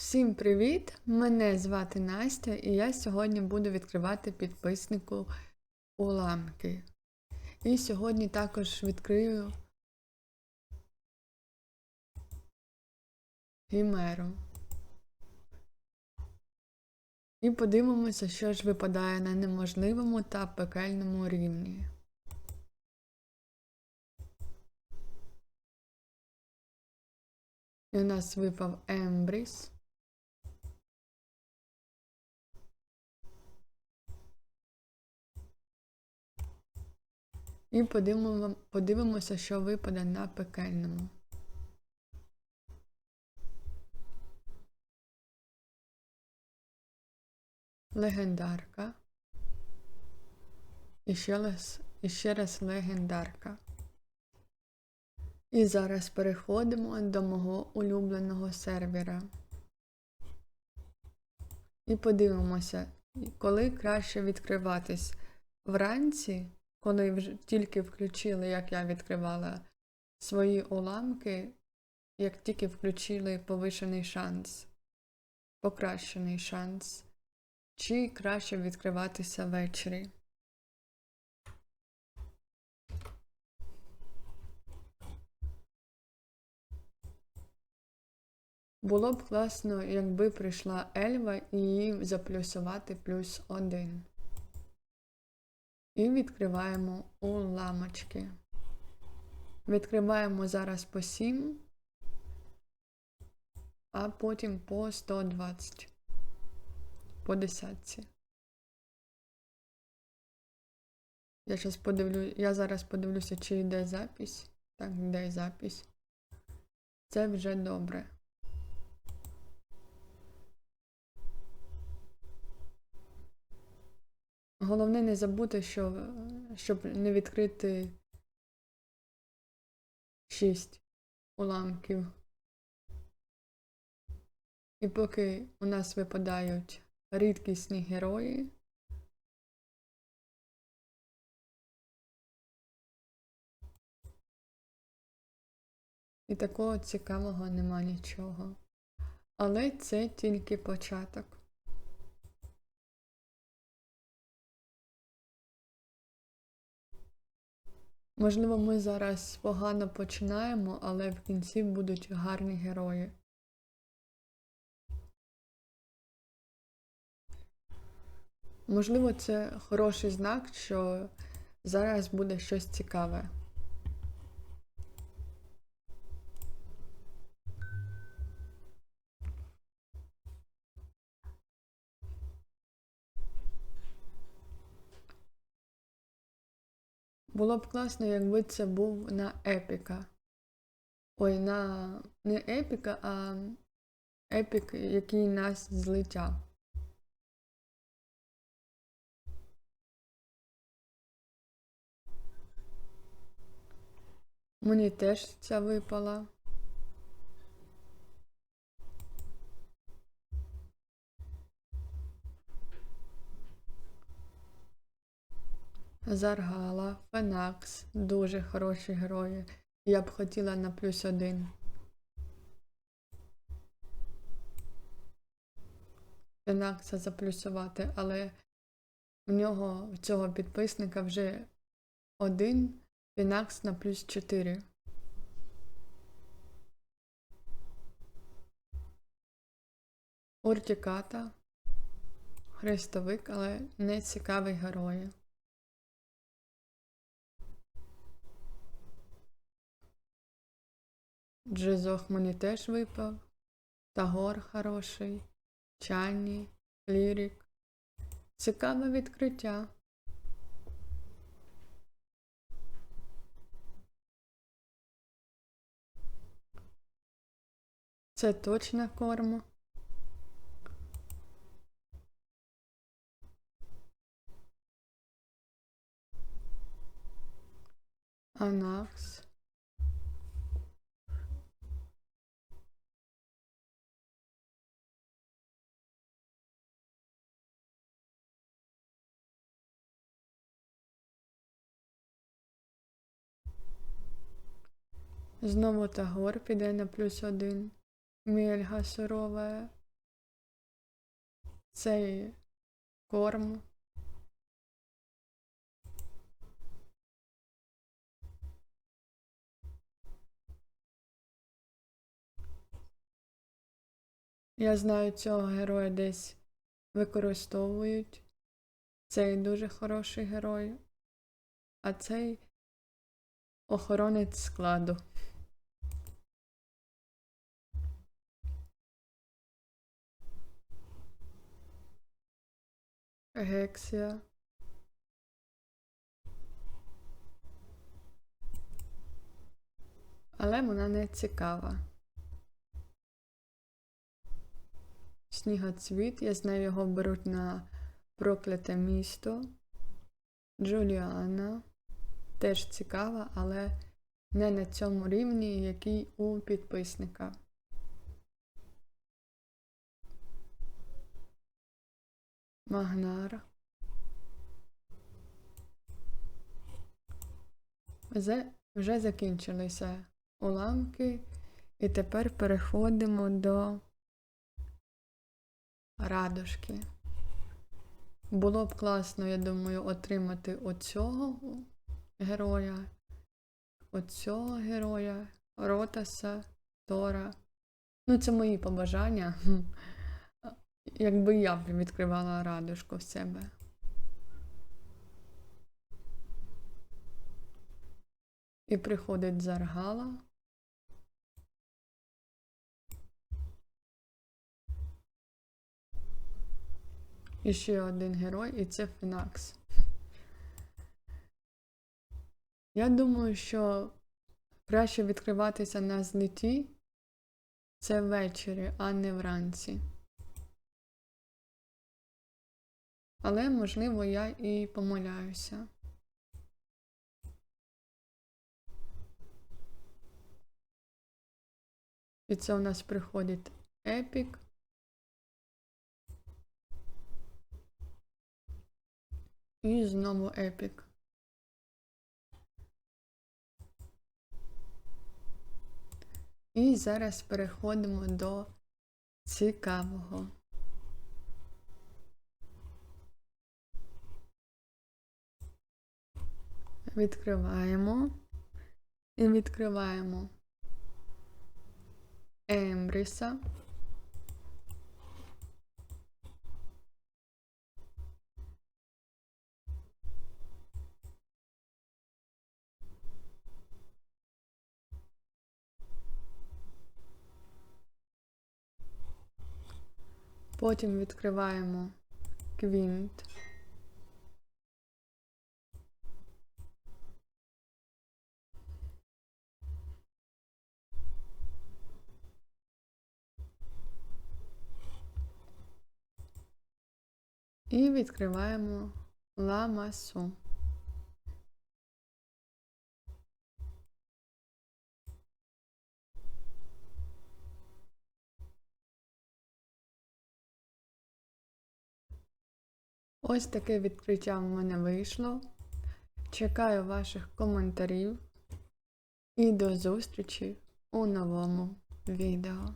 Всім привіт! Мене звати Настя, і я сьогодні буду відкривати підписнику уламки. І сьогодні також відкрию Гімеру. І подивимося, що ж випадає на неможливому та пекельному рівні. І у нас випав Ембріс. І подивимо, подивимося, що випаде на пекельному. Легендарка. І ще раз, і ще раз легендарка. І зараз переходимо до мого улюбленого сервера. І подивимося, коли краще відкриватись вранці, коли вже тільки включили, як я відкривала свої уламки, як тільки включили повишений шанс, покращений шанс, чи краще відкриватися ввечері. Було б класно, якби прийшла Ельва і її заплюсувати плюс один. І відкриваємо уламочки. Відкриваємо зараз по 7, а потім по 120. По десятці. Я зараз подивлю, я зараз подивлюся, чи йде запись. Так, йде запись. Це вже добре. Головне не забути, що, щоб не відкрити 6 уламків. І поки у нас випадають рідкісні герої, і такого цікавого нема нічого. Але це тільки початок. Можливо, ми зараз погано починаємо, але в кінці будуть гарні герої. Можливо, це хороший знак, що зараз буде щось цікаве. Було б класно, якби це був на епіка. Ой, на не епіка, а епік, який нас злетяв. Мені теж ця випала. Заргала, Фенакс, дуже хороші герої. Я б хотіла на плюс один. Фенакса заплюсувати, але в нього в цього підписника вже один Фенакс на плюс 4. Уртіката, хрестовик, але не цікавий герої. Джизох мені теж випав. Тагор хороший. Чайні, лірік. Цікаве відкриття. Це точно корма. Анакс. Знову Тагор піде на плюс один. Мельга сурова. цей корм. Я знаю, цього героя десь використовують. Цей дуже хороший герой. А цей охоронець складу. Гексія. Але вона не цікава. Снігоцвіт, я знаю, його беруть на прокляте місто. Джуліана. Теж цікава, але не на цьому рівні, який у підписника. Магнар. Вже, вже закінчилися уламки, і тепер переходимо до радужки. Було б класно, я думаю, отримати оцього героя, оцього героя, Ротаса, Тора. Ну, це мої побажання. Якби я б відкривала радужку в себе. І приходить Заргала. І ще один герой, і це Фенакс. Я думаю, що краще відкриватися на зліті це ввечері, а не вранці. Але, можливо, я і помиляюся. І це у нас приходить епік. І знову епік. І зараз переходимо до цікавого. Відкриваємо і відкриваємо Ембріса. Потім відкриваємо квінт. І відкриваємо ламасу. Ось таке відкриття в мене вийшло. Чекаю ваших коментарів і до зустрічі у новому відео.